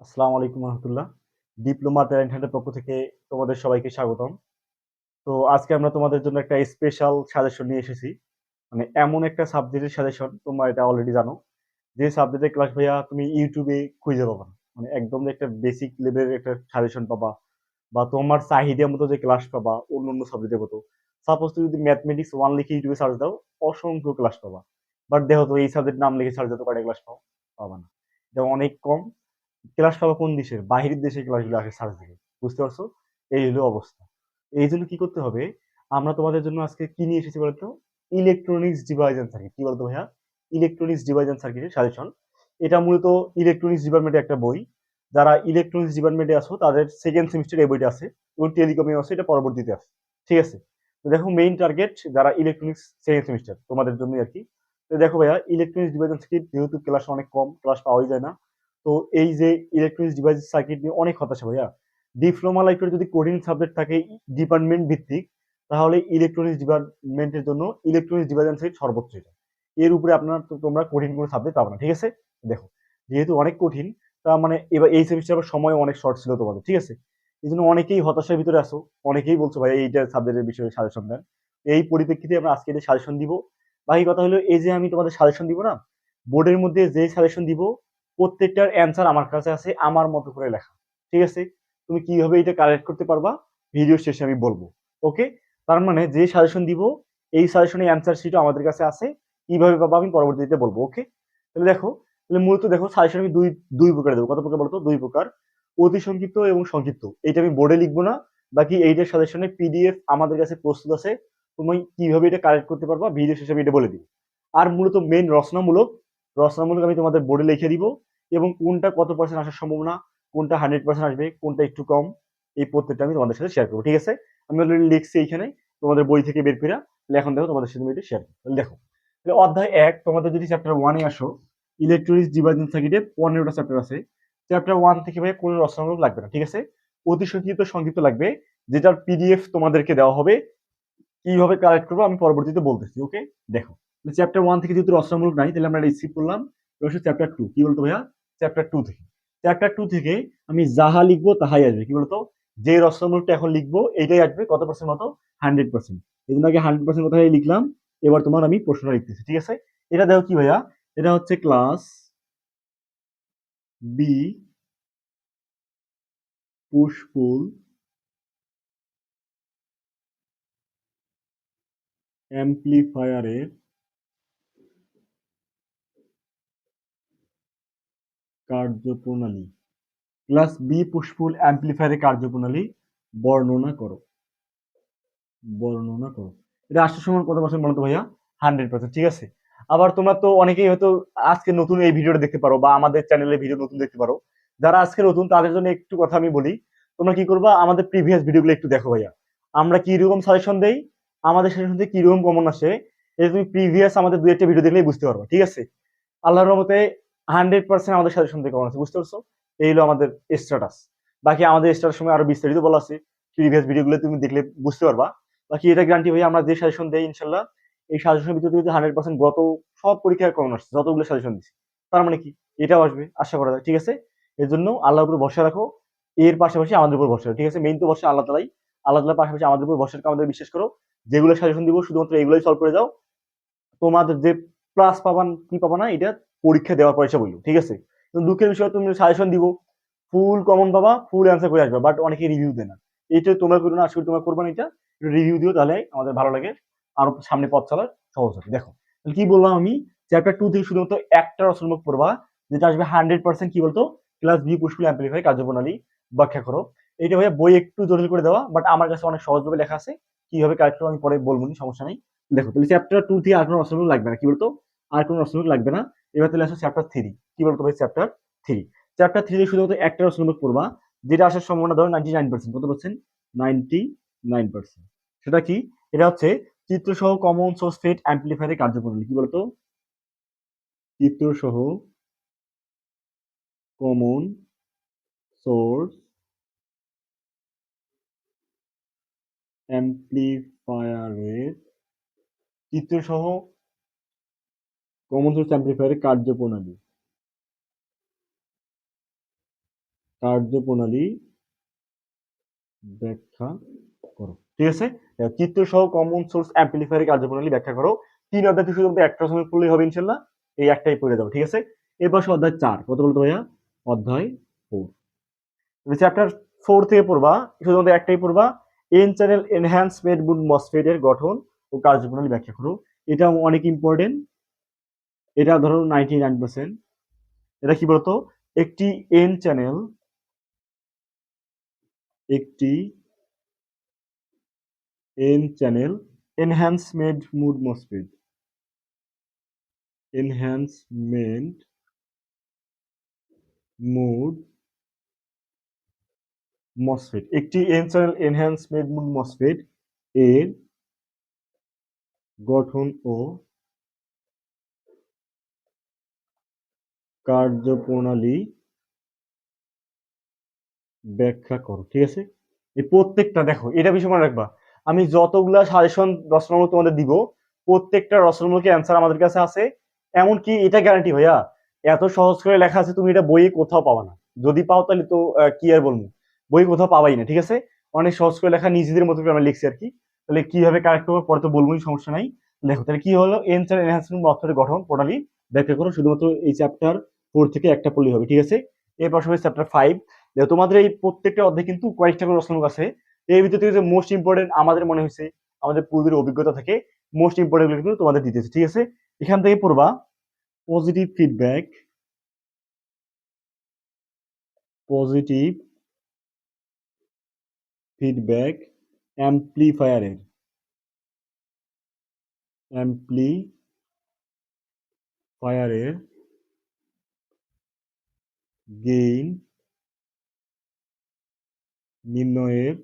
আসসালামু আলাইকুম রহমতুল্লাহ। Diploma talent পক্ষ থেকে তোমাদের সবাইকে স্বাগতম। তো আজকে আমরা তোমাদের জন্য একটা স্পেশাল সাজেশন নিয়ে এসেছি। মানে এমন একটা সাবজেক্টের সাজেশন তোমরা এটা অলরেডি জানো। যে সাবজেক্টের ক্লাস ভাইয়া তুমি ইউটিউবে খুঁজে পাবা। মানে একদম একটা বেসিক লেভেলের একটা সাজেশন পাবা। বা তোমার চাহিদা মতো যে ক্লাস পাবা অন্য অন্য সাবজেক্টের মতো। সাপোজ তুমি যদি ম্যাথমেটিক্স ওয়ান লিখে ইউটিউবে সার্চ দাও, অসংখ্য ক্লাস পাবা। বাট দেখো তো এই সাবজেক্ট নাম লিখে সার্চ দাও কয়টা ক্লাস পাও? পাবা না। এটা অনেক কম। ক্লাস পাবা কোন দেশের? বাহিরের দেশের ক্লাসগুলো আসে সার্চ দিকে বুঝতে পারছ? এই হলো অবস্থা। এই জন্য কি করতে হবে? আমরা তোমাদের জন্য আজকে কি নিয়ে এসেছি বলতো? ইলেকট্রনিক্স ডিভাইস এন্ড সার্কিট কি বলতো ভাইয়া? ইলেকট্রনিক্স ডিভাইস এন্ড সার্কিটের সাজেশন এটা মূলত ইলেকট্রনিক্স ডিপার্টমেন্টের একটা বই। যারা ইলেকট্রনিক্স ডিপার্টমেন্টে আসো তাদের সেকেন্ড সেমিস্টার এই বইটা আছে এবং টেলিকমে আছে, এটা পরবর্তীতে আছে। ঠিক আছে? তো দেখো মেইন টার্গেট যারা ইলেকট্রনিক্স সেকেন্ড সেমিস্টার তোমাদের জন্যই আর কি। তো দেখো ভাইয়া ইলেকট্রনিক্স ডিভাইস এন্ড সার্কিট যেহেতু ক্লাস অনেক কম ক্লাস পাওয়াই যায় না। তো এই যে ইলেকট্রনিক্স ডিভাইস সার্কিট নিয়ে অনেক হতাশা ভাইয়া। ডিপ্লোমা লাইফের যদি কঠিন সাবজেক্ট থাকে ডিপার্টমেন্ট ভিত্তিক, তাহলে ইলেকট্রনিক্স ডিপার্টমেন্টের জন্য ইলেকট্রনিক্স ডিভাইস সার্কিট সর্বোচ্চ এটা। এর উপরে আপনার তোমরা কঠিন কোনো সাবজেক্ট পাবে না, ঠিক আছে? দেখো, যেহেতু অনেক কঠিন তা মানে এবার এই সেমিস্টার সময় অনেক শর্ট ছিল তোমাদের, ঠিক আছে? এই জন্য অনেকেই হতাশার ভিতরে আসো অনেকেই বলছো, ভাই, এইটা সাবজেক্টের বিষয়ে সাজেশন দেন। এই পরিপ্রেক্ষিতে আমরা আজকে এটা সাজেশন দিব, বাকি কথা হলো এই যে আমি তোমাদের সাজেশন দিব না বোর্ডের মধ্যে যে সাজেশন দিব প্রত্যেকটার অ্যান্সার আমার কাছে আছে, আমার মতো করে লেখা। ঠিক আছে? তুমি কীভাবে এটা কালেক্ট করতে পারবা? ভিডিও শেষে আমি বলব। ওকে তার মানে যে সাজেশন দিব, এই সাজেশনের অ্যান্সার শিটও আমাদের কাছে আছে। কীভাবে পাবো আমি পরবর্তীতে বলব ওকে তাহলে দেখো, তাহলে মূলত দেখো সাজেশন আমি দুই দুই প্রকার দেবো। কত প্রকার বলতো? দুই প্রকার। অতি সংক্ষিপ্ত এবং সংক্ষিপ্ত। এইটা আমি বোর্ডে লিখব না। বাকি এইটার সাজেশনের পিডিএফ আমাদের কাছে প্রস্তুত আছে। তুমি কীভাবে এটা কালেক্ট করতে পারবা? ভিডিও শেষে আমি এটা বলে দিব। আর মূলত মেইন রচনামূলক রচনামূলক আমি তোমাদের বোর্ডে লিখে দিব। এবং কোনটা কত পার্সেন্ট আসার সম্ভাবনা, কোনটা হান্ড্রেড পার্সেন্ট আসবে, কোনটা একটু কম, এই প্রত্যেকটা আমি তোমাদের সাথে শেয়ার করব, ঠিক আছে? আমি অলরেডি লিখছি এইখানে, তোমাদের বই থেকে বের করে এখন দেখো তোমাদের সাথে এটা শেয়ার করব। দেখো, তাহলে অধ্যায় এক, তোমাদের যদি চ্যাপ্টার ওয়ানে আসো ইলেকট্রনিক্স ডিভাইস সার্কিটে পনেরোটা চ্যাপ্টার আছে। চ্যাপ্টার ওয়ান থেকে ভাই কোনো রচনামূলক লাগবে না, ঠিক আছে? অতি সংক্ষিপ্ত সংক্ষিপ্ত লাগবে, যেটার পিডিএফ তোমাদেরকে দেওয়া হবে। কীভাবে কালেক্ট করব আমি পরবর্তীতে বলতেছি ওকে দেখো চ্যাপ্টার ওয়ান থেকে যেহেতু রচনামূলক নাই, তাহলে আমরা স্কিপ করলাম। এবার চ্যাপ্টার টু কি বলতো ভাইয়া? চ্যাপ্টার টু থেকে। চ্যাপ্টার টু থেকে আমি যাহা লিখব তাহাই আসবে। কি বলতো? যে রচনামূলকটা এখন লিখব, এইটাই আসবে কত পার্সেন্ট মতো? হান্ড্রেড পার্সেন্ট এই জন্য আগে হান্ড্রেড পার্সেন্ট কথাই লিখলাম, এবার তোমার আমি প্রশ্নটা লিখতেছি, ঠিক আছে? এটা দেখো কি ভাইয়া? এটা হচ্ছে ক্লাস বি পুষ্পুল অ্যাম্প্লিফায়ারের কার্যপ্রণালী। ক্লাস বি পুষ্পুল অ্যাম্প্লিফায়ারের কার্যপ্রণালী বর্ণনা করো। বর্ণনা করো। এটা আসার সময় কত পার্সেন্ট বলতো ভাইয়া? হান্ড্রেড পার্সেন্ট, ঠিক আছে? আবার তোমরা তো অনেকেই হয়তো আজকে নতুন এই ভিডিওটা দেখতে পারো বা আমাদের চ্যানেলে ভিডিও নতুন দেখতে পারো। যারা আজকে নতুন, তাদের জন্য একটু কথা আমি বলি। তোমরা কি করবা? আমাদের প্রিভিয়াস ভিডিওগুলো একটু দেখো ভাইয়া। আমরা কি রকম সাজেশন দেই? আমাদের সাজেশন থেকে কীরকম কমন আসে? এটা তুমি প্রিভিয়াস আমাদের দুই একটা ভিডিও দেখলেই বুঝতে পারবা, ঠিক আছে? আল্লাহর রহমতে হান্ড্রেড পার্সেন্ট আমাদের সাজেশন থেকে কমন আছে, বুঝতে পারছ? এই হলো আমাদের স্ট্যাটাস বাকি আমাদের স্ট্যাটাস সময় আরও বিস্তারিত বলা আছে প্রিভিয়াস ভিডিওগুলো তুমি দেখলে বুঝতে পারবা। বাকি এটা গ্যারান্টি ভাই আমরা যে সাজেশন দেই, ইনশাল্লাহ, এই সাজেশনের ভিতরে যদি হান্ড্রেড পার্সেন্ট গত, সব পরীক্ষায় কমন আসছে, যতগুলো সাজেশন দিচ্ছি তার মানে কি? এটাও আসবে, আশা করা যায়, ঠিক আছে? এর জন্য আল্লাহর উপর ভরসা রাখো, এর পাশাপাশি আমাদের উপর ভরসা ঠিক আছে? মেইন তো ভরসা আল্লাহ তালাই। আল্লাহ তালার পাশাপাশি আমাদের উপর ভরসা আমাদের বিশ্বাস করো, যেগুলো সাজেশন দিব, শুধুমাত্র এগুলোই সলভ করে যাও। তোমাদের যে প্লাস পাবান কি পাবা না, এটা পরীক্ষা দেওয়ার পয়সা বলল, ঠিক আছে? দুঃখের বিষয় তুমি সাজেশন দিব। ফুল কমন পাবা ফুল অ্যান্সার করে আসবে বাট অনেকে রিভিউ দেয় না। এইটা তোমরা করো না আসলে তোমরা করবা না এটা। রিভিউ দিও তাহলে আমাদের ভালো লাগে। আরও সামনে পথ চলার সহজ হবে। দেখো কি বললাম আমি? চ্যাপ্টার টু থেকে শুধুমাত্র একটা রচনামুখ পড়বা, যেটা আসবে হান্ড্রেড পার্সেন্ট কি বলতো? Class B push pull amplify কার্যপ্রণালী ব্যাখ্যা করো। এটা ভাইয়া বই একটু জটিল করে দেওয়া বাট আমার কাছে অনেক সহজভাবে লেখা আছে। কীভাবে কারেক্ট আমি পরে বলব, সমস্যা নেই। দেখো, তাহলে চ্যাপ্টার টু থেকে আর কোনো রচনামুখ লাগবে না, কি বলতো? আর কোনো রচনামুখ লাগবে না। এবার তাহলে আসো চ্যাপ্টার থ্রি কি বলতো ভাই চ্যাপ্টার থ্রি চ্যাপ্টার থ্রি শুধুমাত্র একটা রচনামুখ পড়বা যেটা আসার সম্ভাবনা ধরো নাইনটি নাইন পার্সেন্ট কত পার্সেন্ট নাইনটি নাইন পার্সেন্ট সেটা কি? এটা হচ্ছে চিত্রসহ কমন সোর্স ফেট অ্যাম্পলিফায়ারের কার্যপ্রণালী, কি বলতো? চিত্রসহ কমন সোর্স অ্যাম্পলিফায়ারের চিত্রসহ কমন সোর্স অ্যাম্পলিফায়ারের কার্যপ্রণালী। কার্যপ্রণালী ব্যাখ্যা করো। ঠিক আছে? চিত্র সহ কমন সোর্স অ্যাম্পলিফায়ারের কার্যপ্রণালী ব্যাখ্যা করো। তিন অধ্যায় শুধু একটা সময় পড়লেই হবে ইনশাল্লাহ। এই একটাই পড়ে যাব ঠিক আছে? সে অধ্যায় চার। কত বলতো ভাইয়া? অধ্যায় ফোর চ্যাপ্টার ফোর থেকে পড়বা শুধুমাত্র একটাই পড়বা। N channel enhancement mode MOSFET এর গঠন ও কার্যপ্রণালী ব্যাখ্যা করো। এটা অনেক ইম্পর্টেন্ট এটা ধরো নাইনটি নাইন পার্সেন্ট এটা কি বলতো? একটি এন চ্যানেল একটি N channel enhancement mode MOSFET enhancement mode MOSFET একটি N channel enhancement mode MOSFET এর গঠন ও কার্যপ্রণালী ব্যাখ্যা করো, ঠিক আছে? এই প্রত্যেকটা দেখো, এটা বিষয় মনে রাখবা। আমি যতগুলা সাজেশন রচনামূলক তোমাদের দিব, প্রত্যেকটা রচনামূলক অ্যান্সার আমাদের কাছে আছে। এমনকি এটা গ্যারান্টি ভাইয়া, এত সহজ করে লেখা আছে, তুমি এটা বইয়ে কোথাও পাবা না। যদি পাও তাহলে তো কি আর বলব? বই কোথাও পাবাই না, ঠিক আছে? অনেক সহজ করে লেখা, নিজেদের মতো করে আমরা লিখছি আর কি। তাহলে কীভাবে কারেক্ট করব? পরে তো বলবোই, সমস্যা নাই। দেখো, তাহলে কি হলো? এনসার এনহ্যান্সমেন্ট অর্থের গঠন, প্রণালী। ব্যাখ্যা করো, শুধুমাত্র এই চ্যাপ্টার ফোর থেকে একটা পড়লেই হবে, ঠিক আছে? এর পাশাপাশি চ্যাপ্টার ফাইভ তোমাদের এই প্রত্যেকটা অধ্যায় কিন্তু কয়েকটা করে রচনামূলক আছে। এর ভিতর থেকে যে মোস্ট ইম্পর্টেন্ট আমাদের মনে হয়েছে, আমাদের পূর্বের অভিজ্ঞতা থেকে মোস্ট ইম্পর্টেন্ট কিন্তু তোমাদের দিতেছে ঠিক আছে? এখান থেকে পড়বা পজিটিভ ফিডব্যাক পজিটিভ ফিডব্যাক অ্যাম্প্লিফায়ারের অ্যাম্প্লিফায়ারের গেইন নির্ণয়ের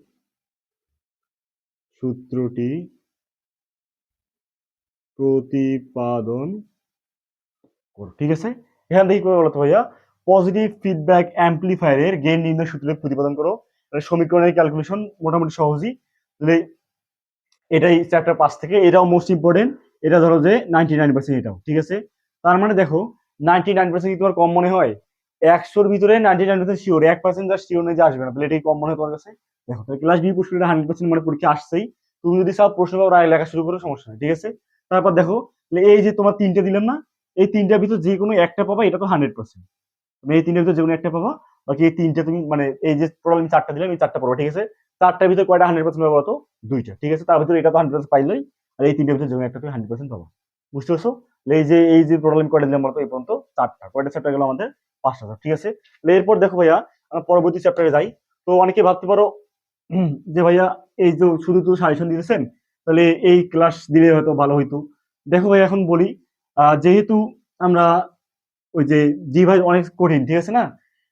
সূত্রটি প্রতিপাদন করো, ঠিক আছে? এখান থেকে করে বলতো ভাইয়া? পজিটিভ ফিডব্যাক অ্যাম্প্লিফায়ারের গেইন নির্ণয় সূত্রটি প্রতিপাদন করো। সমীকরণের ক্যালকুলেশন মোটামুটি সহজই। এটাই চ্যাপ্টার পাঁচ থেকে, এটাও মোস্ট ইম্পর্টেন্ট এটা ধরো যে নাইনটি নাইন পার্সেন্ট এটাও, ঠিক আছে? তার মানে দেখো নাইনটি নাইন পার্সেন্ট কি তোমার কম মনে হয়? একশোর ভিতরে নাইনটি নাইন পার্সেন্ট শিওর এক পার্সেন্ট যা শিওর নেই যে আসবে না। তাহলে এটাই কম মনে হয় তোমার কাছে? দেখো, তাহলে ক্লাস বি প্রশ্নটা হান্ড্রেড পার্সেন্ট মানে পরীক্ষা আসছেই। তুমি যদি সব প্রশ্ন পাবো রায় লেখা শুরু করো, সমস্যা নেই, ঠিক আছে? তারপর দেখো এই যে তোমার তিনটে দিলাম না, এই তিনটার ভিতর যে কোনো একটা পাবা, এটা তো হান্ড্রেড পার্সেন্ট তুমি এই তিনটার ভিতর যে কোনো একটা পাবা, বাকি এই তিনটে তুমি মানে এই যে টোটাল আমি চারটা দিলাম, এই চারটা পাবো, ঠিক আছে? চারটার ভিতরে কয়টা হান্ড্রেড পার্সেন্ট পাবো তো? দুইটা, ঠিক আছে? তার ভিতরে এটা তো হান্ড্রেড পার্সেন্ট পাইলেই, আর এই তিনটার ভিতরে যে কোনো একটা তুমি হান্ড্রেড পার্সেন্ট পাবো। বুঝতে পারছ? এই যে এই যে আমি কয়টা দিলাম বলতো? এই পর্যন্ত চারটা। কয়টা চ্যাপ্টার গেলো আমাদের? পাঁচটা ঠিক আছে? এরপর দেখো ভাইয়া, আমরা পরবর্তী চ্যাপ্টারে যাই। তো অনেকে ভাবতে পারো যে ভাইয়া, এই যে শুধু তো সাজেশন দিতেছেন, তাহলে এই ক্লাস দিলে হয়তো ভালো হইতো। দেখো ভাই এখন বলি যেহেতু আমরা ওই যে ডিভাইস অনেক কঠিন, ঠিক আছে না?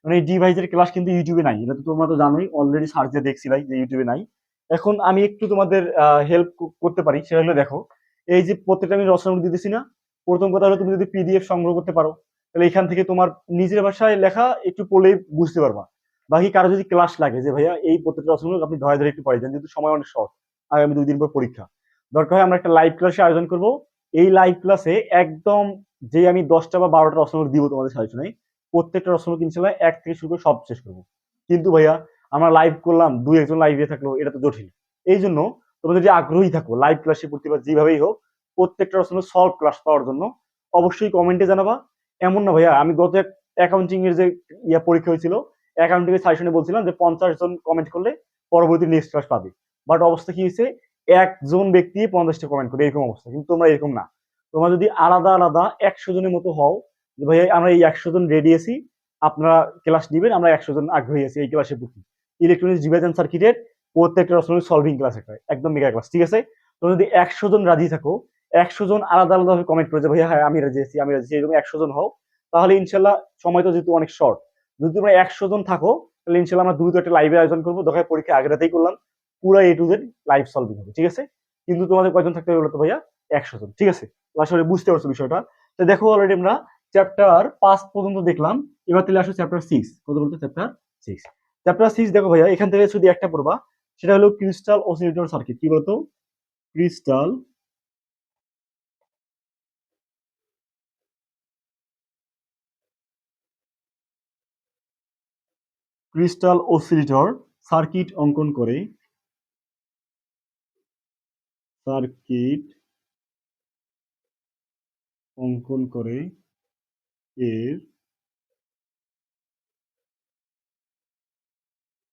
মানে ডিভাইসের ক্লাস কিন্তু ইউটিউবে নাই। এটা তো তোমরা তো জানোই অলরেডি সার্চ দিয়ে দেখছিলাই যে ইউটিউবে নাই। এখন আমি একটু তোমাদের হেল্প করতে পারি, সেটা হলো দেখো, এই যে প্রত্যেকটা আমি রচনা দিতেছি না প্রথম কথা হলো তুমি যদি পিডিএফ সংগ্রহ করতে পারো, তাহলে এখান থেকে তোমার নিজের ভাষায় লেখা একটু পড়লেই বুঝতে পারবা। বাকি কারও যদি ক্লাস লাগে যে, ভাইয়া, এই প্রত্যেকটা রচনাগুলো আপনি ধরে ধরে একটু পড়ে যান যেহেতু সময় অনেক শর্ট আগামী দুই দিন পর পরীক্ষা। দরকার হয় আমরা একটা লাইভ ক্লাসে আয়োজন করব। এই লাইভ ক্লাসে একদম যে আমি দশটা বা বারোটা রচনা দিব তোমাদের সাজেশনে প্রত্যেকটা রচনা ইনশাল্লাহ এক থেকে শুরু করে সব শেষ করব। কিন্তু ভাইয়া, আমরা লাইভ করলাম, দুই একজন লাইভে থাকল, এটা তো জটিল। এই জন্য তোমরা যদি আগ্রহী থাকো লাইভ ক্লাসে পড়তে বা যেভাবেই হোক প্রত্যেকটা রচনা সলভ ক্লাস পাওয়ার জন্য। অবশ্যই কমেন্টে জানাবা। এমন না ভাইয়া, আমি গত অ্যাকাউন্টিং এর যে ইয়া পরীক্ষা হয়েছিল অ্যাকাউন্টিং এর সাজেশনে বলছিলাম যে পঞ্চাশ জন কমেন্ট করলে পরবর্তী নেক্সট ক্লাস পাবে। বাট অবস্থা কি হয়েছে? একজন ব্যক্তি পঞ্চাশটা কমেন্ট করে, এরকম অবস্থা। কিন্তু তোমরা এরকম না। তোমরা যদি আলাদা আলাদা একশো জনের মতো হও, যে ভাই আমরা এই একশো জন রেডি আছি, আপনারা ক্লাস নিবেন, আমরা একশো জন আগ্রহী আছি এই ক্লাসে বুকি ইলেকট্রনিক্স ডিভাইস সার্কিটের প্রত্যেকটা রচনা সলভিং ক্লাস একটা, একদম মেগা ক্লাস ঠিক আছে? তোমরা যদি একশো জন রাজি থাকো একশো জন আলাদা আলাদা ভাবে কমেন্ট করে যে ভাইয়া হ্যাঁ আমি রাজি আছি, আমি রাজি আছি, এরকম একশো জন হও। তাহলে ইনশাল্লাহ সময় তো যেহেতু অনেক শর্ট যদি তোমরা একশো জন থাকো, তাহলে ইনশাল্লাহ আমরা দ্রুত একটা লাইভের আয়োজন করব। দেখায় পরীক্ষা আগে রাতেই করলাম, পুরো A to Z live solving হবে, ঠিক আছে? কিন্তু তোমাদের কয়জন থাকতে হবে বলতো ভাইয়া? একশো জন, ঠিক আছে? আসলে বুঝতে পারছ বিষয়টা। তো দেখো অলরেডি আমরা চ্যাপ্টার পাঁচ পর্যন্ত দেখলাম, এবার তাহলে আসো চ্যাপ্টার সিক্স কত বলতো? চ্যাপ্টার সিক্স চ্যাপ্টার সিক্স দেখো ভাইয়া, এখান থেকে শুধু একটা পড়বা, সেটা হলো ক্রিস্টাল অসিলেটর সার্কিট কি বলতো? ক্রিস্টাল ক্রিস্টাল অসিলেটর সার্কিট অঙ্কন করে। সার্কিট অঙ্কন করে এর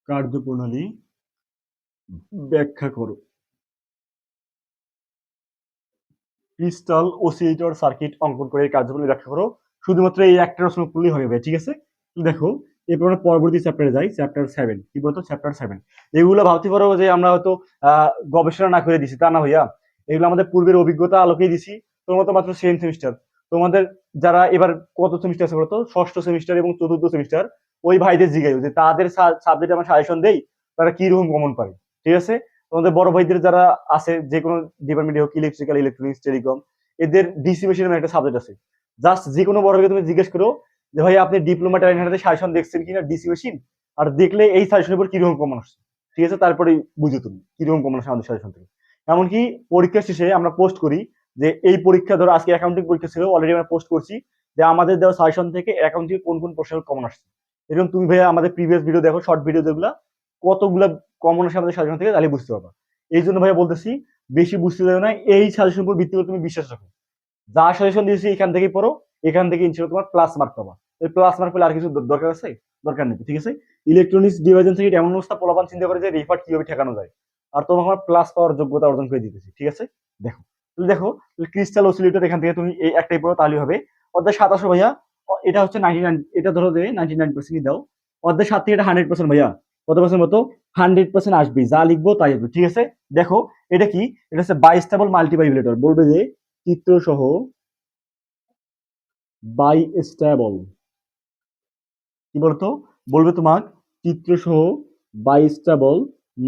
কার্যপ্রণালী ব্যাখ্যা করো। ক্রিস্টাল অসিলেটর সার্কিট অঙ্কন করে কার্যপ্রণালী ব্যাখ্যা করো। শুধুমাত্র এই একটা রচনা করলেই হবে ঠিক আছে? দেখো এরপর আমরা পরবর্তী চ্যাপ্টারে যাই চ্যাপ্টার সেভেন কি বলতো? চ্যাপ্টার সেভেন এগুলো ভাবতে পারো যে আমরা হয়তো গবেষণা না করে দিছি, তা না ভাইয়া। এগুলো আমাদের পূর্বের অভিজ্ঞতা আলোকেই দিছি। তোমার তো মাত্র সেকেন্ড সেমিস্টার তোমাদের যারা এবার কত সেমিস্টার আছে বলতো? ষষ্ঠ সেমিস্টার এবং চতুর্থ সেমিস্টার ওই ভাইদের জিগাই যে তাদের সাবজেক্ট আমরা সাজেশন দেই, তারা কি রকম কমন পায় ঠিক আছে? তোমাদের বড় ভাইদের যারা আছে, যে কোনো ডিপার্টমেন্টে হোক ইলেকট্রিক্যাল ইলেকট্রনিক্স টেলিকম এদের ডিসিমেশন নামে একটা সাবজেক্ট আছে। জাস্ট যে কোনো বড় ভাইকে তুমি জিজ্ঞেস করো যে ভাই আপনি ডিপ্লোমা ট্যালেন্ট সাজেশন দেখছেন কিনা ডিসি মেশিন আর দেখলে এই সাজেশনের উপর কীরকম কমন আসছে? ঠিক আছে তারপরে বুঝে তুমি কীরকম কমন আসে আমাদের সাজেশন থেকে। এমনকি পরীক্ষা শেষে আমরা পোস্ট করি যে এই পরীক্ষা ধরো, আজকে অ্যাকাউন্টিং পরীক্ষা ছিল অলরেডি আমরা পোস্ট করছি যে আমাদের দেওয়া সাজেশন থেকে অ্যাকাউন্টিং কোন কোন প্রশ্নের কমন আসছে। এরকম তুমি ভাইয়া আমাদের প্রিভিয়াস ভিডিও দেখো শর্ট ভিডিও যেগুলো, কতগুলো কমন আসে আমাদের সাজেশন থেকে, তাহলে বুঝতে পারবা। এই জন্য ভাইয়া বলতেছি, বেশি বুঝতে দেবে না, এই সাজেশন উপর ভিত্তি করে তুমি বিশ্বাস রাখো। যা সাজেশন দিয়েছি এখান থেকেই পড়ো এখান থেকে ইনশাল্লাহ তোমার প্লাস মার্ক পাবা। এই প্লাস মার্ক পেলে আর কিছু দরকার আছে? দরকার নেই, ঠিক আছে? ইলেকট্রনিক্স ডিভাইজন থেকে এমন অবস্থা পোলাপান চিন্তা করে যে রিফার কীভাবে ঠেকানো যায়। আর তোমাকে আমার প্লাস পাওয়ার যোগ্যতা অর্জন করে দিতেছি, ঠিক আছে? দেখো, তাহলে দেখো ক্রিস্টাল অসিলেটর এখান থেকে তুমি এই একটাই পড়ো তাহলে হবে। অর্থাৎ সাতাশো ভাইয়া এটা হচ্ছে নাইনটি নাইন এটা ধরো যে নাইনটি নাইন পার্সেন্ট দাও। অর্ধেক সাত থেকে এটা হান্ড্রেড পার্সেন্ট ভাইয়া, কত পার্সেন্ট মতো হান্ড্রেড পার্সেন্ট আসবে যা লিখব তাই আসবে ঠিক আছে? দেখো, এটা কি? এটা হচ্ছে বাইস্টেবল মাল্টিভাইব্রেটর বলবে যে চিত্র সহ বাই স্টেবল কি বলতো? বলবে তোমার চিত্র সহ bistable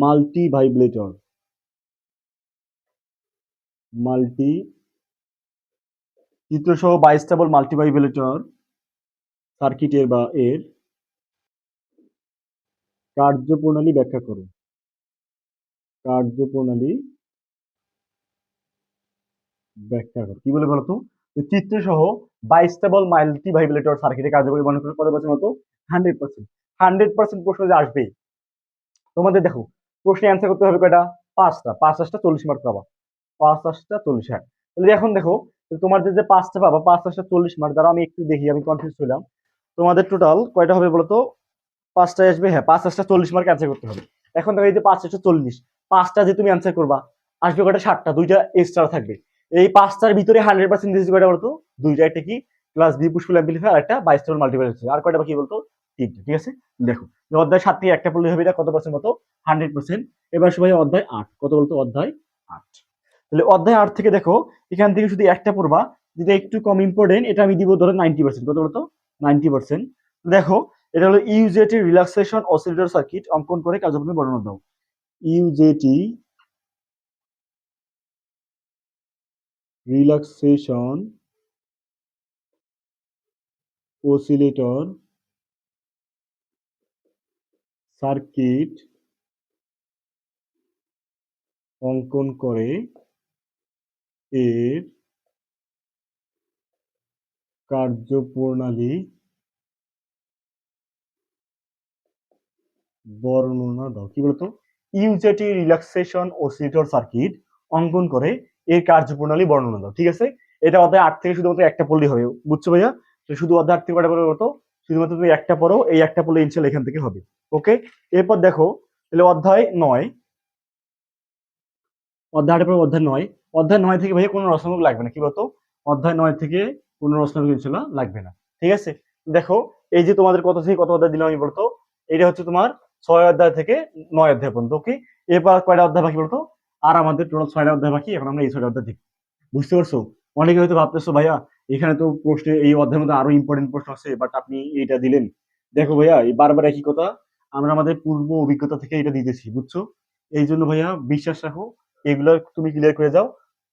multivibrator multi চিত্র সহ বাই স্টেবল মাল্টি ভাইব্রেটর সার্কিটের বা এর কার্যপ্রণালী ব্যাখ্যা করো। কার্যপ্রণালী ব্যাখ্যা করো। কি বলে বলতো? চিত্র বাইস্টেবল মাল্টি সার্কিটের কার্যকরী মনে করো কত percent hundred percent. Hundred percent প্রশ্ন যে আসবেই তোমাদের দেখো, প্রশ্নে অ্যান্সার করতে হবে কয়টা? পাঁচটা। পাঁচ পাঁচটা চল্লিশ মার্ক পাবা। পাঁচ পাঁচটা চল্লিশ হ্যাঁ। তাহলে এখন দেখো তোমাদের যে পাঁচটা পাবা পাঁচ পাঁচটা চল্লিশ মার্ক দ্বারা আমি একটু দেখি, আমি কনফিউজ হলাম তোমাদের টোটাল কয়টা হবে বলতো? পাঁচটায় আসবে হ্যাঁ পাঁচ পাঁচটা চল্লিশ মার্ক অ্যান্সার করতে হবে। এখন দেখো এই যে পাঁচ পাঁচটা চল্লিশ, পাঁচটা যে তুমি অ্যান্সার করবা, আসবে কয়টা? ষাটটা দুইটা এক্সট্রা থাকবে। এই পাঁচটার ভিতরে হান্ড্রেড পার্সেন্ট দিয়েছি কয়টা বলতো? দুইটা একটা কি? প্লাস বি পুষ্পুল অ্যাম্পলিফায়ার একটা বাইস্টেবল মাল্টিপ্লায়ার আর কয়টা কি বলতো? তিনটা, ঠিক আছে? দেখো অধ্যায় সাত থেকে একটা পড়লে হবে এটা কত পার্সেন্ট মতো হান্ড্রেড পার্সেন্ট এবার সবাই অধ্যায় আট। কত বলতো? অধ্যায় আট। তাহলে অধ্যায় আট থেকে দেখো, এখান থেকে শুধু একটা পড়বা, যেটা একটু কম ইম্পর্টেন্ট এটা আমি দিব ধরো নাইনটি পার্সেন্ট কত বলতো? নাইনটি পার্সেন্ট দেখো, এটা হলো ইউজেটি রিল্যাক্সেশন অসিলেটর সার্কিট অঙ্কন করে কার্যক্রমে বর্ণনা দাও। ইউজেটি রিল্যাক্সেশন, অসিলেটর, সার্কিট, অঙ্কন করে এর কার্যপ্রণালী বর্ণনা দাও। কি বলতো? ইউজেটি রিল্যাক্সেশন, অসিলেটর, সার্কিট, অঙ্কন করে এর কার্যপ্রণালী বর্ণনা দাও, ঠিক আছে? এটা অধ্যায় আট থেকে শুধুমাত্র একটা পড়লেই হবে, বুঝছ ভাইয়া? তো শুধু অধ্যায় আট থেকে কটা পড়বে বলতো? শুধুমাত্র তুমি একটা পড়ো, এই একটা পড়লে ইনশাল্লাহ এখান থেকে হবে ওকে এরপর দেখো, তাহলে অধ্যায় নয়, অধ্যায় আটের পর অধ্যায় নয় অধ্যায় নয় থেকে ভাইয়া কোনো রচনামূলক লাগবে না, কি বলতো? অধ্যায় নয় থেকে কোনো রচনামূলক ইনশাল্লাহ লাগবে না, ঠিক আছে? দেখো, এই যে তোমাদের কত থেকে কত অধ্যায় দিলাম আমি বলতো, এটা হচ্ছে তোমার ছয় অধ্যায় থেকে নয় অধ্যায় পর্যন্ত ওকে এরপর কয়টা অধ্যায় বাকি বলতো? আর আমাদের টোটাল ছয়টা অধ্যায় বাকি এখন আমরা এই ছয়টা অধ্যায় দেখি বুঝতে পারছ? অনেকে হয়তো ভাবতেছো ভাইয়া এখানে তো প্রশ্নে এই অধ্যায়ের মধ্যে আরও ইম্পর্টেন্ট প্রশ্ন আছে বাট আপনি এইটা দিলেন। দেখো ভাইয়া এই বারবার একই কথা আমরা আমাদের পূর্ব অভিজ্ঞতা থেকে এটা দিতেছি বুঝছ? এই জন্য ভাইয়া বিশ্বাস রাখো এগুলো তুমি ক্লিয়ার করে যাও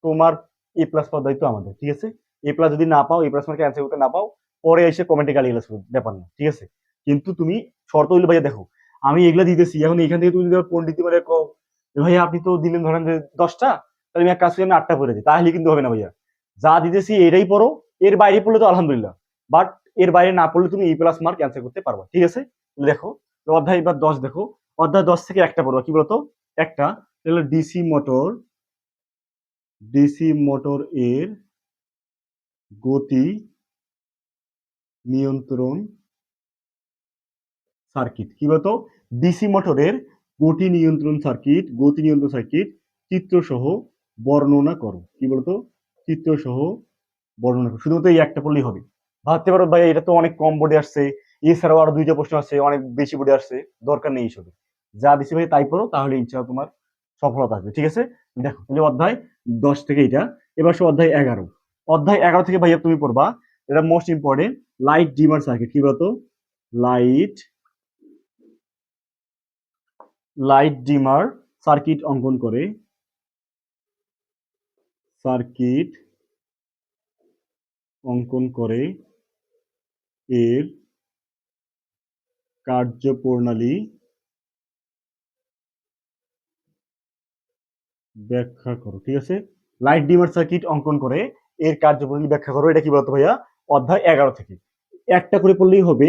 তোমার এ প্লাস পাওয়ার দায়িত্ব আমাদের ঠিক আছে? এ প্লাস যদি না পাও এ প্লাস মার্কে অ্যান্সার করতে না পাও পরে এসে কমেন্টে গালি করো, ব্যাপার না ঠিক আছে? কিন্তু তুমি শর্ত হইলে ভাইয়া দেখো আমি এগুলা দিতেছি এখন এখান থেকে তুমি যদি পণ্ডিত মানে ভাইয়া, আপনি তো দিলেন ধরেন যে দশটা, তাহলে আমি এক কাজ করি, আমি আটটা পড়ে দিই তাহলে কিন্তু হবে না, ভাইয়া। যা দিতেছি এটাই পড়ো, এর বাইরে পড়লে তো আলহামদুলিল্লাহ, বাট এর বাইরে না পড়লে তুমি এ প্লাস মার্ক অ্যান্সার করতে পারবা, ঠিক আছে? দেখো, অধ্যায় এবার দশ দেখো, অধ্যায় দশ থেকে একটা পড়বা, কি বলতো? একটা হলো ডিসি মোটর ডিসি মোটর এর গতি নিয়ন্ত্রণ সার্কিট কি বলতো? ডিসি মোটরের গতি নিয়ন্ত্রণ সার্কিট গতি নিয়ন্ত্রণ সার্কিট চিত্র সহ বর্ণনা করো। কি বলতো? চিত্র সহ বর্ণনা করো। শুধুমাত্র এই একটা পড়লেই হবে। ভাবতে পারো ভাই, এটা তো অনেক কম বোর্ডে আসছে। এছাড়াও আরও দুইটা প্রশ্ন আসছে অনেক বেশি বোর্ডে আসছে। দরকার নেই এইসবে। যা বেশি ভাই তাই পড়ো, তাহলে ইনশাআল্লাহ তোমার সফলতা আসবে। ঠিক আছে? দেখো, তাহলে অধ্যায় দশ থেকে এটা এবার সে অধ্যায় এগারো। অধ্যায় এগারো থেকে ভাইয়া তুমি পড়বা। এটা most important light dimmer circuit কি বলতো? লাইট লাইট ডিমার সার্কিট অঙ্কন করে। সার্কিট অঙ্কন করে এর কার্যপ্রণালী ব্যাখ্যা করো, ঠিক আছে? লাইট ডিমার সার্কিট অঙ্কন করে এর কার্যপ্রণালী ব্যাখ্যা করো, এটা কি বলতো ভাইয়া? অধ্যায় এগারো থেকে। একটা করে পড়লেই হবে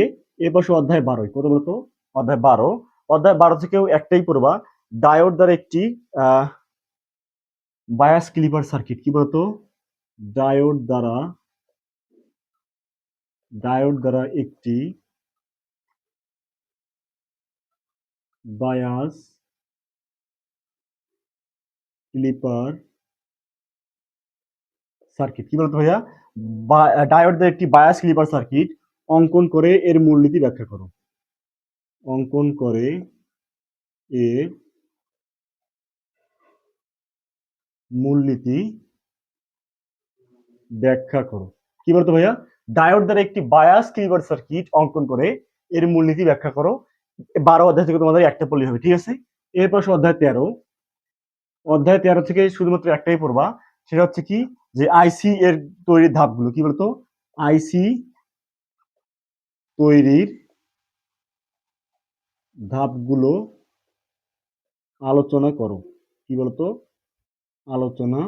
পাশে অধ্যায় বারোই, কত বলতো? অধ্যায় বারো। অধ্যায় বারো থেকেও একটাই পড়বা, ডায়োড দ্বারা একটি বায়াস ক্লিপার সার্কিট। কি বলতো? ডায়োড দ্বারা ডায়োড দ্বারা একটি বায়াস ক্লিপার সার্কিট। কি বলতো ভাইয়া? ডায়োড দ্বারা একটি বায়াস ক্লিপার সার্কিট অঙ্কন করে এর মূলনীতি ব্যাখ্যা করো। অঙ্কন করে এর মূলনীতি ব্যাখ্যা করো। কি বলতো ভাইয়া? ডায়োড দ্বারা একটি বায়াস ক্লিপার সার্কিট অঙ্কন করে এর মূলনীতি ব্যাখ্যা করো। বারো অধ্যায় থেকে তোমাদের একটা পড়লে হবে, ঠিক আছে? এরপর অধ্যায় তেরো। অধ্যায় তেরো থেকে শুধুমাত্র একটাই পড়বা, সেটা হচ্ছে কি? যে আইসি এর তৈরির ধাপগুলো, কি বলতো? আইসি তৈরির ধাপগুলো আলোচনা করো। কি বলতো? আলোচনা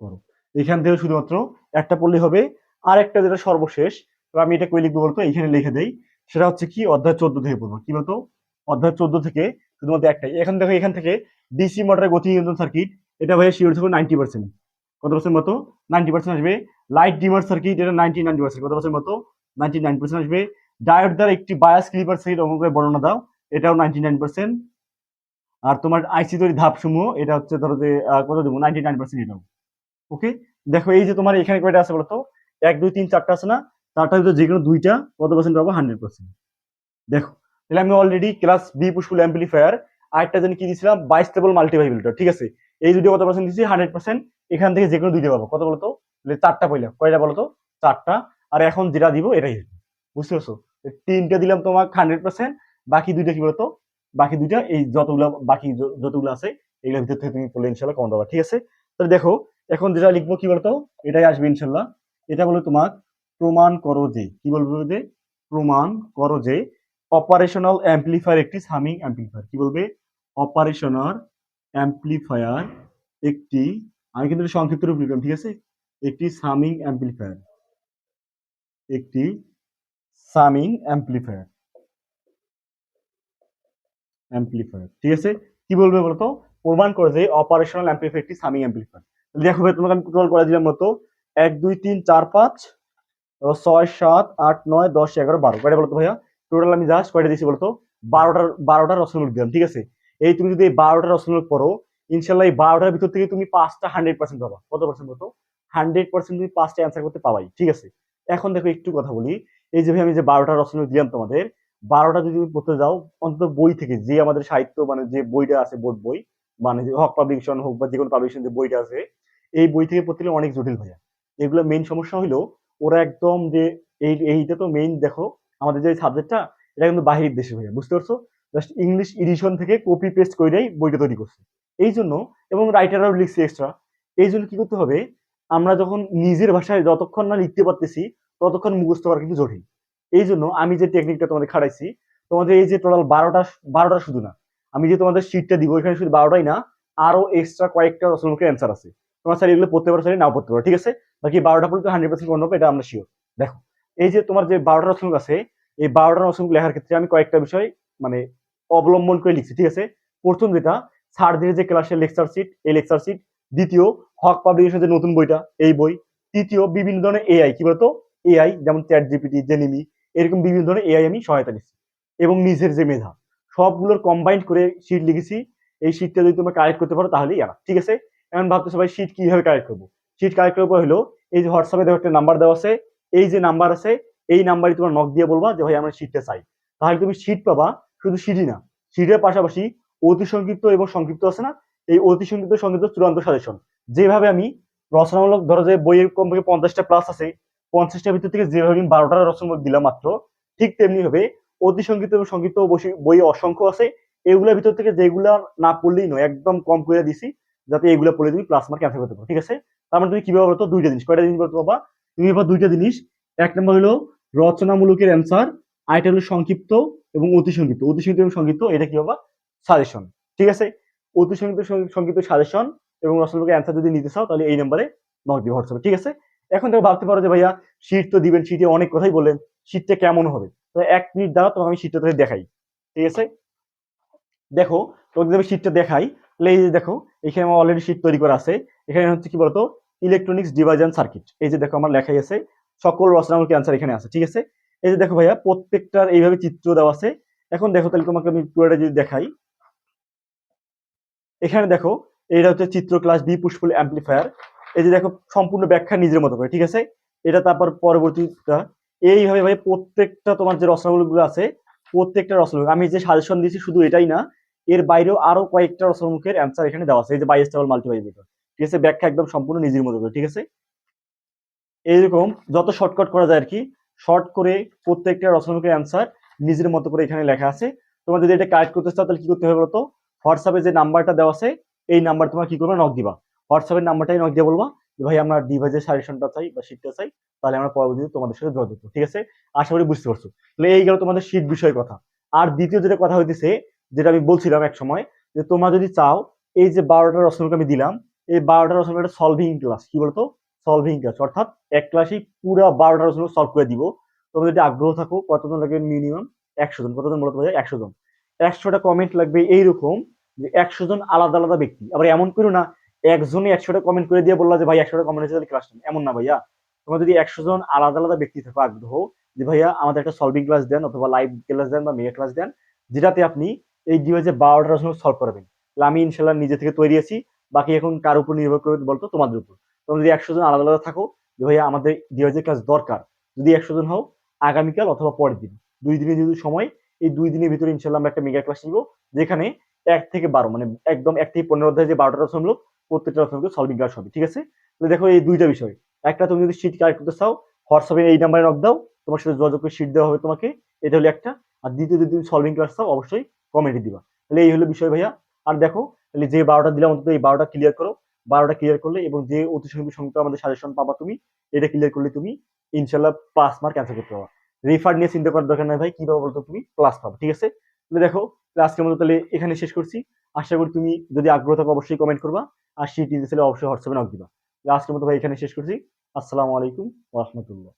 করো। এখান থেকে শুধুমাত্র একটা পড়লে হবে। আর একটা যেটা সর্বশেষ আমি এটা কই লিখব বলতো? এখানে লিখে দেই। সেটা হচ্ছে কি? অধ্যায় চোদ্দ থেকে পড়ব। কি বলতো? অধ্যায় চোদ্দ থেকে শুধুমাত্র একটাই। এখান থেকে এখান থেকে ডিসি মোটরের গতি নিয়ন্ত্রণ সার্কিট এটা ভাইয়া শিওর থাকবে নাইনটি পার্সেন্ট কত পার্সেন্ট মতো নাইনটি পার্সেন্ট আসবে। লাইট ডিমার সার্কিট এটা নাইনটি নাইনটি পার্সেন্ট কত পার্সেন্ট মতো নাইনটি নাইন পার্সেন্ট আসবে। ডায়োড দ্বারা একটি বায়াস ক্লিপার সার্কিট অঙ্কন করে বর্ণনা দাও। এটাও নাইনটি নাইন পার্সেন্ট আর তোমার আইসি তৈরি ধাপসমূহ, এটা হচ্ছে ধরো যে কত দেবো? নাইনটি নাইন পার্সেন্ট এটাও। ওকে দেখো, এই যে তোমার এখানে কয়টা আছে বলতো? এক, দুই, তিন, চারটা আছে না? চারটার ভিতরে যে কোনো দুইটা কত পার্সেন্ট পাবো? হান্ড্রেড পার্সেন্ট দেখো, তাহলে আমি already class B push pull amplifier আরেকটা জানি কি দিয়েছিলাম বাইশ বাইস্টেবল মাল্টিভাইবিলিটার ঠিক আছে? এই দুটো কত পার্সেন্ট দিচ্ছি হান্ড্রেড পার্সেন্ট এখান থেকে যে কোনো দুইটা পাবো। কত বলতো? তাহলে চারটা পয়লা কয়টা বলতো? চারটা। আর এখন যেটা দিব, এটাই। বুঝতে পারছ? তিনটা দিলাম তোমার হান্ড্রেড পার্সেন্ট বাকি দুইটা কি বলতো? বাকি দুইটা, এই যতগুলো, বাকি যতগুলো আছে এগুলোর ভিতর থেকে তুমি পড়লে ইনশাল্লাহ কমন ঠিক আছে? তাহলে দেখো, এখন যেটা লিখব কি বলতো? এটাই আসবে ইনশাল্লাহ এটা বলে তোমার, প্রমাণ করো যে, কি বলব যে? প্রমাণ করো যে অপারেশনাল অ্যাম্পলিফায়ার একটি সামিং অ্যাম্পলিফায়ার কি বলবে? অপারেশনাল অ্যাম্পলিফায়ার একটি, আমি কিন্তু সংক্ষিপ্ত রূপ লিখলাম ঠিক আছে? একটি সামিং অ্যাম্পলিফায়ার একটি সামিং অ্যাম্পলিফায়ার অ্যাম্পলিফায়ার ঠিক আছে? কি বলবে বলতো? প্রমাণ করে যে অপারেশনাল অ্যাম্পলিফায়ার একটি সামিং অ্যাম্পলিফায়ার দেখো ভাই, তোমাকে আমি টোটাল করে দিলাম মতো এক, দুই, তিন, চার, পাঁচ ছয়, সাত, আট, নয়, দশ, এগারো, বারো। কয়টা বলতো ভাইয়া? টোটাল আমি জাস্ট কয়টা দিয়েছি বলতো? বারোটার বারোটা রসনমূলক দিলাম, ঠিক আছে? এই তুমি যদি এই বারোটা রসনমূলক পড়ো, ইনশাল্লাহ এই বারোটার ভিতর থেকে তুমি পাঁচটা হান্ড্রেড পার্সেন্ট পাবা। কত পার্সেন্ট বলতো? হান্ড্রেড পার্সেন্ট তুমি পাঁচটা অ্যান্সার করতে পাবাই, ঠিক আছে? এখন দেখো একটু কথা বলি। এই যে ভাই, আমি যে বারোটা রসনমূলক দিলাম তোমাদের বারোটা যদি পড়তে যাও, অন্তত বই থেকে যে আমাদের সাহিত্য মানে যে বইটা আছে বোর্ড বই মানে যে হক পাবলিকেশন হোক বা যে কোনো পাবলিকেশন যে বইটা আছে, এই বই থেকে পড়তে অনেক জটিল ভাইয়া এগুলো মেইন সমস্যা হইল, ওরা একদম যে এই, এইটা তো মেইন দেখো, আমাদের যে সাবজেক্টটা এটা কিন্তু বাহিরের দেশে ভাইয়া বুঝতে পারছ? জাস্ট ইংলিশ এডিশন থেকে কপি পেস্ট করেই বইটা তৈরি করছে। এই জন্য, এবং রাইটাররাও লিখছে এক্সট্রা এই জন্য কি করতে হবে, আমরা যখন নিজের ভাষায় যতক্ষণ না লিখতে পারতেছি, ততক্ষণ মুখস্থ করা কিন্তু জটিল। এই জন্য আমি যে টেকনিকটা তোমাদের খাটাইছি, তোমাদের এই যে টোটাল বারোটা বারোটা শুধু না, আমি যে তোমাদের শীটটা দিব, এখানে শুধু বারোটাই না, আরও এক্সট্রা কয়েকটা রচনামুখের অ্যান্সার আছে। তোমার স্যার এগুলো পড়তে পারো স্যার নাও পড়তে পারো, ঠিক আছে? বাকি বারোটা পর্যন্ত হান্ড্রেড পার্সেন্ট হবে, এটা আমরা শিওর দেখো, এই যে তোমার যে বারোটা রচনামুখ আছে, এই বারোটা রচনামুখ লেখার ক্ষেত্রে আমি কয়েকটা বিষয় মানে অবলম্বন করে লিখছি, ঠিক আছে? প্রথম যেটা সার্জের যে ক্লাসের লেকচার সিট এই লেকচার সিট দ্বিতীয়, হক পাবলিকেশন যে নতুন বইটা, এই বই। তৃতীয়, বিভিন্ন ধরনের এআই কি বলতো? এআই যেমন চ্যাট জিপিটি জেনিমি এরকম বিভিন্ন ধরনের এআই আমি সহায়তা নিচ্ছি। এবং নিজের যে মেধা, সবগুলোর কম্বাইন্ড করে শিট লিখেছি। এই শিটটা যদি তোমরা কালেক্ট করতে পারো তাহলেই এরা, ঠিক আছে? এখন ভাবতেছো ভাই শিট কীভাবে কালেক্ট করব? শিট কালেক্ট করার পর হলো, এই যে হোয়াটসঅ্যাপে দেখো একটা নাম্বার দেওয়া আছে। এই যে নাম্বার আছে, এই নাম্বারে তোমার নক দিয়ে বলবা যে ভাই আমরা শিটটা চাই। তাহলে তুমি শিট পাবা, শুধু শিটই না শিটের পাশাপাশি অতি সংক্ষিপ্ত এবং সংক্ষিপ্ত আছে না? এই অতি সংক্ষিপ্ত সংক্ষিপ্ত চূড়ান্ত সাজেশন যেভাবে আমি রচনামূলক, ধরো যে বইয়ের কমপক্ষে পঞ্চাশটা প্লাস আছে পঞ্চাশটার ভিতর থেকে যেভাবে আমি বারোটা রচনামূলক দিলাম মাত্র, ঠিক তেমনি হবে অতি সংক্ষিপ্ত এবং বসি- বই অসংখ্য আছে। এগুলোর ভিতর থেকে যেগুলা না পড়লেই নয়, একদম কম করে দিছি, যাতে এগুলো পড়লে তুমি প্লাস মার্ক ক্যান্সেল করতে পারো, ঠিক আছে? তার মানে তুমি কীভাবে বলতো, দুইটা জিনিস, কয়টা জিনিস বলতে পারবা তুমি এবার দুইটা জিনিস, এক নম্বর হলো রচনামূলকের অ্যান্সার আরেকটা হলো সংক্ষিপ্ত এবং অতি সংক্ষিপ্ত অতি সংক্ষিপ্ত এবং সংক্ষিপ্ত এটা কি বাবা? সাজেশন ঠিক আছে? অতি সংক্ষিপ্ত সংক্ষিপ্ত সাজেশন এবং রচনামূলকের অ্যান্সার যদি নিতে চাও, তাহলে এই নম্বরে নক দিবে হোয়াটসঅ্যাপে, ঠিক আছে? এখন তুমি ভাবতে পারো যে ভাইয়া শীট তো দিবেন শীটে অনেক কথাই বললেন শীটটা কেমন হবে? তো এক মিনিট দাও তোমাকে আমি শীটটা তোকে দেখাই। ঠিক আছে? দেখো, তোমাকে যদি আমি দেখাই, তাহলে এই যে দেখো, এখানে আমার অলরেডি শীট তৈরি করা আছে। এখানে হচ্ছে কি বলতো? ইলেকট্রনিক্স ডিভাইস অ্যান্ড সার্কিট এই যে দেখো, আমার লেখাই আছে, সকল রচনামূলক অ্যান্সার এখানে আছে, ঠিক আছে? এই যে দেখো ভাইয়া, প্রত্যেকটার এইভাবে চিত্র দেওয়া আছে। এখন দেখো তাহলে তোমাকে আমি পুরোটা যদি দেখাই। এখানে দেখো, এইটা হচ্ছে চিত্র ক্লাস বি পুষ্পল অ্যাম্পলিফায়ার এই যে দেখো, সম্পূর্ণ ব্যাখ্যা নিজের মতো করে, ঠিক আছে? এটা তারপর পরবর্তীটা। এইভাবে ভাই প্রত্যেকটা তোমার যে রচনামূলকগুলো আছে, প্রত্যেকটা রচনামূলক আমি যে সাজেশন দিয়েছি শুধু এটাই না, এর বাইরেও আরও কয়েকটা রচনামুখের অ্যান্সার এখানে দেওয়া আছে, এই যে বাইস্টেবল মাল্টিভাইব্রেটর ঠিক আছে? ব্যাখ্যা একদম সম্পূর্ণ নিজের মতো করে, ঠিক আছে? এইরকম, যত শর্টকাট করা যায় আর কি শর্ট করে প্রত্যেকটা রচনামুখের অ্যান্সার নিজের মতো করে এখানে লেখা আছে। তোমার যদি এটা কালেক্ট করতে চাও, তাহলে কি করতে হবে বলতো? হোয়াটসঅ্যাপে যে নাম্বারটা দেওয়া আছে, এই নাম্বার তোমার কি করবে? নক দিবা। হোয়াটসঅ্যাপের নাম্বারটাই নক দিয়ে বলবা ভাই, আমরা ডিভাইসের সাজেশনটা চাই বা শিটটা চাই, তাহলে আমরা পরবর্তীতে তোমাদের সাথে যোগাযোগ করব, ঠিক আছে? আশা করি বুঝতে পারছ। তাহলে এই গেল তোমাদের শীত বিষয়ের কথা। আর দ্বিতীয় যেটা কথা হইতেছে, যেটা আমি বলছিলাম এক সময়, যে তোমরা যদি চাও, এই যে বারোটা রচনাকে আমি দিলাম, এই বারোটা রচনা একটা সলভিং ক্লাস কি বলতো? সলভিং ক্লাস অর্থাৎ এক ক্লাসেই পুরো বারোটা রচনা সলভ করে দিব। তোমরা যদি আগ্রহ থাকো, কতজন লাগবে মিনিমাম একশো জন। কতজন পারবে একশো জন। একশোটা কমেন্ট লাগবে এইরকম যে একশো জন আলাদা আলাদা ব্যক্তি। আবার এমন করো না একজনই একশোটা কমেন্ট করে দিয়ে বললা যে, ভাই, একশোটা কমেন্ট হয়েছে ক্লাস এমন না ভাইয়া। তোমরা যদি একশো জন আলাদা আলাদা ব্যক্তি থাকো আগ্রহ যে, ভাইয়া, আমাদের একটা সলভিং ক্লাস দেন অথবা লাইভ ক্লাস দেন বা মেগা ক্লাস দেন, যেটাতে আপনি এই ডিভাইসে বারোটা রচনা সলভ করবেন। আমি ইনশাল্লাহ নিজে থেকে তৈরি আছি, বাকি এখন কার উপর নির্ভর করে বলতো তোমাদের উপর। তোমরা যদি একশো জন আলাদা আলাদা থাকো যে, ভাইয়া, আমাদের ডিভাইসের ক্লাস দরকার, যদি একশো জন হও, আগামীকাল অথবা পরের দিন। দুই দিনের যদি সময়, এই দুই দিনের ভিতরে ইনশাল্লাহ আমরা একটা মেগা ক্লাস নিব, যেখানে এক থেকে বারো মানে একদম এক থেকে পনেরো অধ্যায় যে বারোটা রচনামূলক প্রত্যেকটা রচনামূলক সলভিং ক্লাস হবে, ঠিক আছে? তো দেখো এই দুইটা বিষয়। একটা তুমি যদি শিট কালেক্ট করতে চাও, হোয়াটসঅ্যাপে এই নাম্বারে নক দাও, তোমার সাথে যোগাযোগ করে শিট দেওয়া হবে তোমাকে, এটা হলো একটা। আর দ্বিতীয় যদি তুমি সলভিং ক্লাস চাও, অবশ্যই কমেন্টে দিবা। তাহলে এই হলো বিষয় ভাইয়া। আর দেখো, তাহলে যে বারোটা দিলাম অন্তত এই বারোটা ক্লিয়ার করো। বারোটা ক্লিয়ার করলে এবং যে অতি সংখ্যক আমাদের সাজেশন পাবা তুমি, এটা ক্লিয়ার করলে তুমি ইনশাল্লাহ পাস মার্ক ক্যান্সেল করতে পারবা। রেফার নিয়ে চিন্তা করার দরকার নাই ভাই, কীভাবে বলতো তুমি? ক্লাস পাবো, ঠিক আছে? তাহলে দেখো তাহলে আজকের মতো তাহলে এখানে শেষ করছি। আশা করি তুমি যদি আগ্রহ থাকো, অবশ্যই কমেন্ট করবা। আর সিটি দিলে অবশ্যই হোয়াটসঅ্যাপে নক দিবা আজকের মতো ভাই এখানে শেষ করছি। আসসালামু আলাইকুম রহমতুল্লাহ।